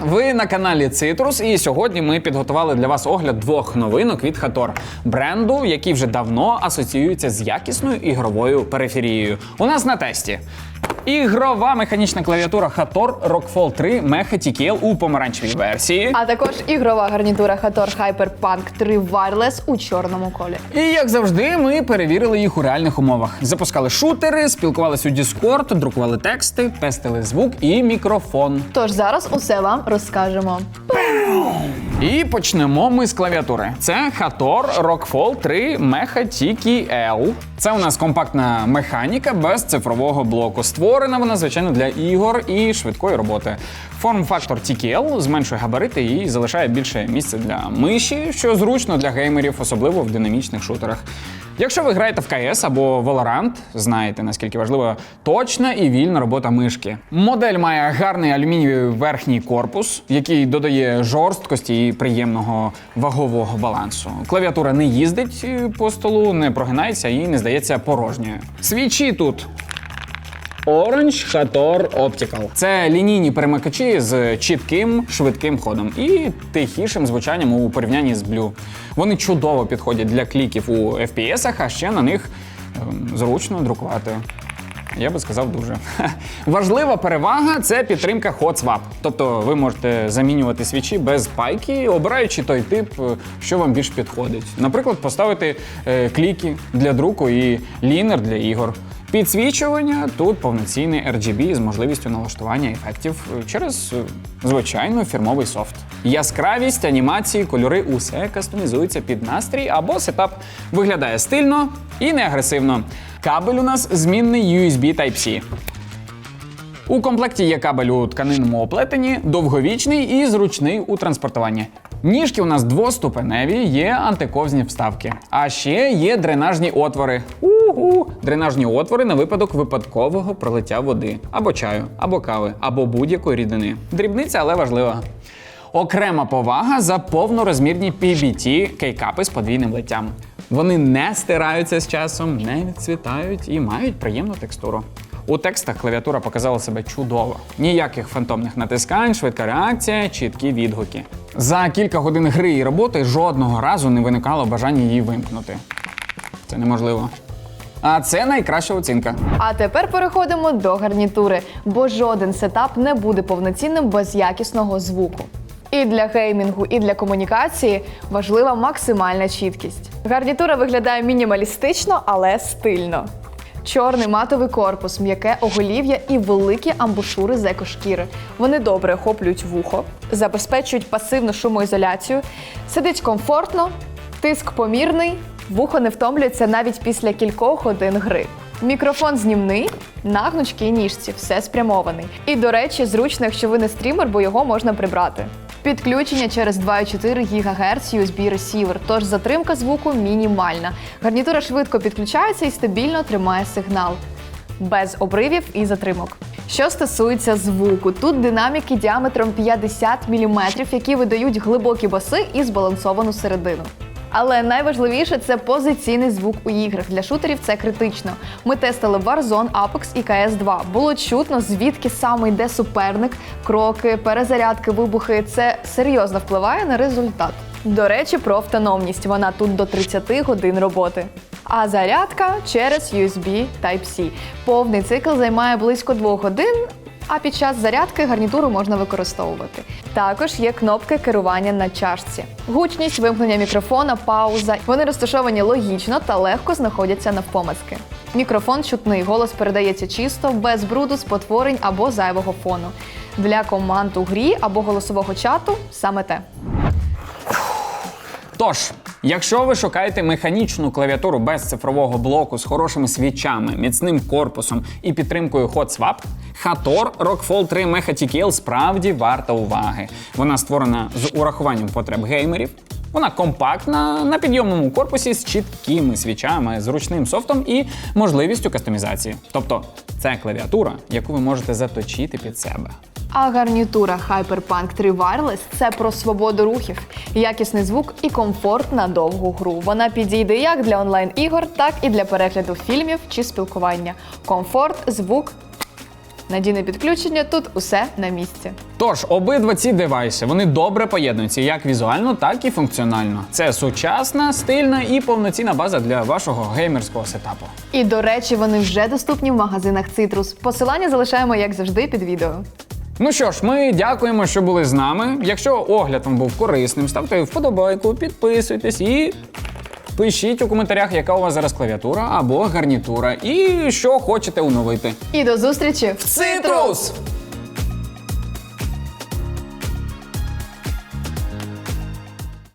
Ви на каналі Цитрус, і сьогодні ми підготували для вас огляд двох новинок від Хатор, бренду, який вже давно асоціюється з якісною ігровою периферією. У нас на тесті. Ігрова механічна клавіатура Hator Rockfall 3 Mecha TKL у помаранчевій версії. А також ігрова гарнітура Hator Hyperpunk 3 Wireless у чорному колі. І як завжди, ми перевірили їх у реальних умовах. Запускали шутери, спілкувалися у Discord, друкували тексти, тестили звук і мікрофон. Тож зараз усе вам розкажемо. І почнемо ми з клавіатури. Це Hator Rockfall 3 Mecha TKL. Це у нас компактна механіка без цифрового блоку. Створена вона, звичайно, для ігор і швидкої роботи. Форм-фактор TKL зменшує габарити і залишає більше місця для миші, що зручно для геймерів, особливо в динамічних шутерах. Якщо ви граєте в КС або Valorant, знаєте наскільки важлива точна і вільна робота мишки. Модель має гарний алюмінієвий верхній корпус, який додає жорсткості і приємного вагового балансу. Клавіатура не їздить е, по столу, не прогинається і не здається порожньою. Свічі тут Orange Hator Optical. Це лінійні перемикачі з чітким швидким ходом і тихішим звучанням у порівнянні з Blue. Вони чудово підходять для кліків у FPS, а ще на них ем, зручно друкувати. Я би сказав дуже. Важлива перевага це підтримка Hot Swap. Тобто ви можете замінювати свічі без пайки, обираючи той тип, е, що вам більш підходить. Наприклад, поставити е, кліки для друку і лінер для ігор. Підсвічування тут повноцінний RGB з можливістю налаштування ефектів е, через е, звичайно фірмовий софт. Яскравість, анімації, кольори усе кастомізується під настрій або сетап виглядає стильно і не агресивно. Кабель у нас змінний USB Type-C. У комплекті є кабель у тканинному оплетенні, довговічний і зручний у транспортуванні. Ніжки у нас двоступеневі, є антиковзні вставки. А ще є дренажні отвори. У-у! Дренажні отвори на випадок випадкового пролиття води, або чаю, або кави, або будь-якої рідини. Дрібниця, але важлива. Окрема повага за повнорозмірні PBT кейкапи з подвійним литтям. Вони не стираються з часом, не відцвітають і мають приємну текстуру. У текстах клавіатура показала себе чудово. Ніяких фантомних натискань, швидка реакція, чіткі відгуки. За кілька годин гри і роботи жодного разу не виникало бажання її вимкнути. Це неможливо. А це найкраща оцінка. А тепер переходимо до гарнітури, бо жоден сетап не буде повноцінним без якісного звуку. І для геймінгу, і для комунікації важлива максимальна чіткість. Гарнітура виглядає мінімалістично, але стильно. Чорний матовий корпус, м'яке оголів'я і великі амбушури з екошкіри. Вони добре охоплюють вухо, забезпечують пасивну шумоізоляцію, сидить комфортно, тиск помірний, вухо не втомлюється навіть після кількох годин гри. Мікрофон знімний, на гнучкій ніжці, все спрямований. І, до речі, зручно, якщо ви не стрімер, бо його можна прибрати. Підключення через 2,4 ГГц USB ресівер, тож затримка звуку мінімальна. Гарнітура швидко підключається і стабільно тримає сигнал. Без обривів і затримок. Що стосується звуку, тут динаміки діаметром 50 мм, які видають глибокі баси і збалансовану середину. Але найважливіше це позиційний звук у іграх. Для шутерів це критично. Ми тестили Warzone, Apex і CS2. Було чутно, звідки саме йде суперник, кроки, перезарядки, вибухи. Це серйозно впливає на результат. До речі, про автономність. Вона тут до 30 годин роботи. А зарядка через USB Type-C. Повний цикл займає близько 2 годин, а під час зарядки гарнітуру можна використовувати. Також є кнопки керування на чашці. Гучність, вимкнення мікрофона, пауза. Вони розташовані логічно та легко знаходяться навпомацки. Мікрофон чутний, голос передається чисто, без бруду, спотворень або зайвого фону. Для команд у грі або голосового чату саме те. Тож, якщо ви шукаєте механічну клавіатуру без цифрового блоку з хорошими свічами, міцним корпусом і підтримкою Hot Swap, Hator Rockfall 3 Mecha TKL справді варта уваги. Вона створена з урахуванням потреб геймерів. Вона компактна на підйомному корпусі з чіткими свічами, зручним софтом і можливістю кастомізації. Тобто, це клавіатура, яку ви можете заточити під себе. А гарнітура Hyperpunk 3 Wireless – це про свободу рухів, якісний звук і комфорт на довгу гру. Вона підійде як для онлайн-ігор, так і для перегляду фільмів чи спілкування. Комфорт, звук Надійне підключення тут усе на місці. Тож, обидва ці девайси вони добре поєднуються як візуально, так і функціонально. Це сучасна, стильна і повноцінна база для вашого геймерського сетапу. І до речі, вони вже доступні в магазинах Citrus. Посилання залишаємо, як завжди, під відео. Ну що ж, ми дякуємо, що були з нами. Якщо огляд вам був корисним, ставте вподобайку, підписуйтесь і пишіть у коментарях, яка у вас зараз клавіатура або гарнітура, і що хочете оновити. І до зустрічі в Цитрус!